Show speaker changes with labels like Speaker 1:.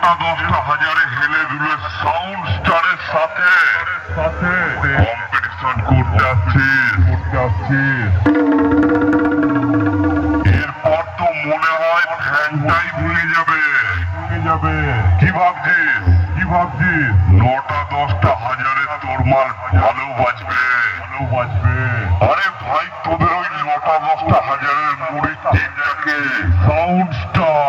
Speaker 1: নটা দশটা হাজারে হেলে দুলে সাউন্ড স্টারের সাথে?
Speaker 2: সাথে
Speaker 1: কম্পিটিশন করতে আসছিস
Speaker 2: করতে আসছিস
Speaker 1: এরপর তো মনে হয় ফ্যানটাই ভুলে যাবে।
Speaker 2: ভুলে যাবে
Speaker 1: কি ভাবছিস?
Speaker 2: কি ভাবছিস
Speaker 1: নটা, দশটা হাজারে তোর মাল ভালো বাজবে।
Speaker 2: ভালো বাজবে
Speaker 1: আরে ভাই, তোদের ওই নটা, দশটা হাজারের মুড়ির টিমটাকে সাউন্ড স্টার